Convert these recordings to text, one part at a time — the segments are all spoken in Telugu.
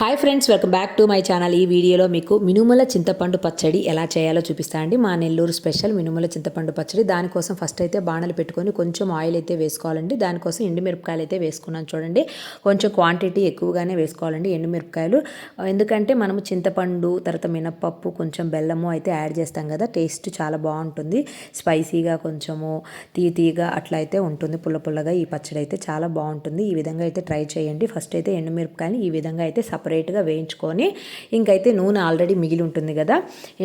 Hi friends welcome back to my channel ఈ వీడియోలో మీకు మినుముల చింతపండు పచ్చడి ఎలా చేయాలో చూపిస్తా అండి. మా నెల్లూరు స్పెషల్ మినుముల చింతపండు పచ్చడి. దానికోసం ఫస్ట్ అయితే బాణలు పెట్టుకొని కొంచెం ఆయిల్ అయితే వేసుకోవాలండి. దానికోసం ఎండుమిరపకాయలు అయితే వేసుకున్నాను చూడండి. కొంచెం క్వాంటిటీ ఎక్కువగానే వేసుకోవాలండి ఎండుమిరపకాయలు. ఎందుకంటే మనము చింతపండు తర్వాత మినపప్పు కొంచెం బెల్లము అయితే యాడ్ చేస్తాం కదా. టేస్ట్ చాలా బాగుంటుంది. స్పైసీగా కొంచెము తీ తీగా అట్లా అయితే ఉంటుంది. పుల్ల పుల్లగా ఈ పచ్చడి అయితే చాలా బాగుంటుంది. ఈ విధంగా అయితే ట్రై చేయండి. ఫస్ట్ అయితే ఎండుమిరపకాయలు ఈ విధంగా అయితే సపరేట్ సపరేట్గా వేయించుకొని ఇంకైతే నూనె ఆల్రెడీ మిగిలి ఉంటుంది కదా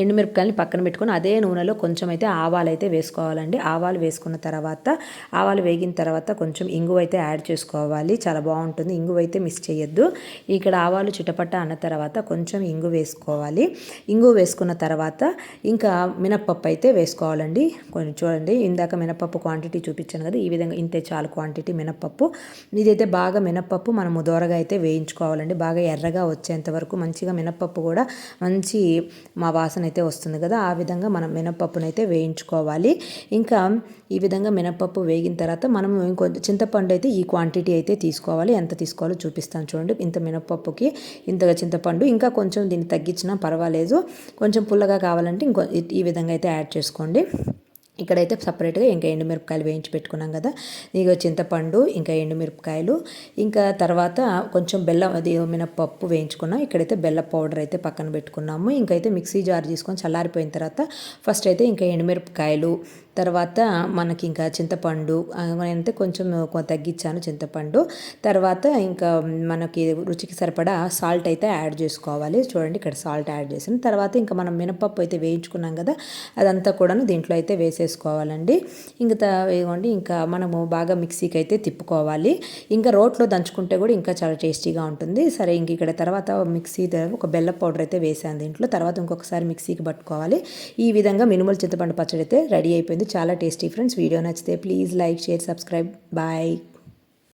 ఎండుమిరపకాయలని పక్కన పెట్టుకొని అదే నూనెలో కొంచెం అయితే ఆవాలు అయితే వేసుకోవాలండి. ఆవాలు వేసుకున్న తర్వాత ఆవాలు వేగిన తర్వాత కొంచెం ఇంగువ అయితే యాడ్ చేసుకోవాలి. చాలా బాగుంటుంది. ఇంగువ అయితే మిస్ చేయొద్దు. ఇక్కడ ఆవాలు చిటపట్ట అన్న తర్వాత కొంచెం ఇంగు వేసుకోవాలి. ఇంగు వేసుకున్న తర్వాత ఇంకా మినప్పప్పు అయితే వేసుకోవాలండి. కొంచెం చూడండి. ఇందాక మినప్పప్పు క్వాంటిటీ చూపించాను కదా ఈ విధంగా ఇంతే చాలు క్వాంటిటీ మినప్పప్పు. ఇదైతే బాగా మినప్పప్పు మనము దోరగా అయితే వేయించుకోవాలండి. బాగా ఎర్రగా ఎర్రగా వచ్చేంత వరకు మంచిగా మినపప్పు కూడా మంచి మా వాసన అయితే వస్తుంది కదా ఆ విధంగా మనం మినపప్పునైతే వేయించుకోవాలి. ఇంకా ఈ విధంగా మినపప్పు వేగిన తర్వాత మనం ఇంకొంచెం చింతపండు అయితే ఈ క్వాంటిటీ అయితే తీసుకోవాలి. ఎంత తీసుకోవాలో చూపిస్తాను చూడండి. ఇంత మినపప్పుకి ఇంతగా చింతపండు ఇంకా కొంచెం దీన్ని తగ్గించినా పర్వాలేదు. కొంచెం పుల్లగా కావాలంటే ఇంకో ఈ విధంగా అయితే యాడ్ చేసుకోండి. ఇక్కడైతే సపరేట్గా ఇంకా ఎండుమిరపకాయలు వేయించి పెట్టుకున్నాం కదా. ఇక చింతపండు ఇంకా ఎండుమిరపకాయలు ఇంకా తర్వాత కొంచెం బెల్లం అది మినపప్పు వేయించుకున్నాం. ఇక్కడైతే బెల్ల పౌడర్ అయితే పక్కన పెట్టుకున్నాము. ఇంకైతే మిక్సీ జార్ తీసుకొని చల్లారిపోయిన తర్వాత ఫస్ట్ అయితే ఇంకా ఎండుమిరపకాయలు తర్వాత మనకి ఇంకా చింతపండు అయితే కొంచెం తగ్గించాను చింతపండు. తర్వాత ఇంకా మనకి రుచికి సరిపడా సాల్ట్ అయితే యాడ్ చేసుకోవాలి. చూడండి ఇక్కడ సాల్ట్ యాడ్ చేసాను తర్వాత ఇంకా మనం మినపప్పు అయితే వేయించుకున్నాం కదా అదంతా కూడాను దీంట్లో అయితే వేసేసుకోవాలండి. ఇంకా ఇవ్వండి ఇంకా మనము బాగా మిక్సీకి అయితే తిప్పుకోవాలి. ఇంకా రోట్లో దంచుకుంటే కూడా ఇంకా చాలా టేస్టీగా ఉంటుంది. సరే ఇంక ఇక్కడ తర్వాత మిక్సీ ఒక బెల్ల పౌడర్ అయితే వేసాను దీంట్లో. తర్వాత ఇంకొకసారి మిక్సీకి పట్టుకోవాలి. ఈ విధంగా మినుములు చింతపండు పచ్చడి అయితే రెడీ అయిపోయింది. చాలా టేస్టీ ఫ్రెండ్స్ వీడియో నచ్చితే please like share subscribe bye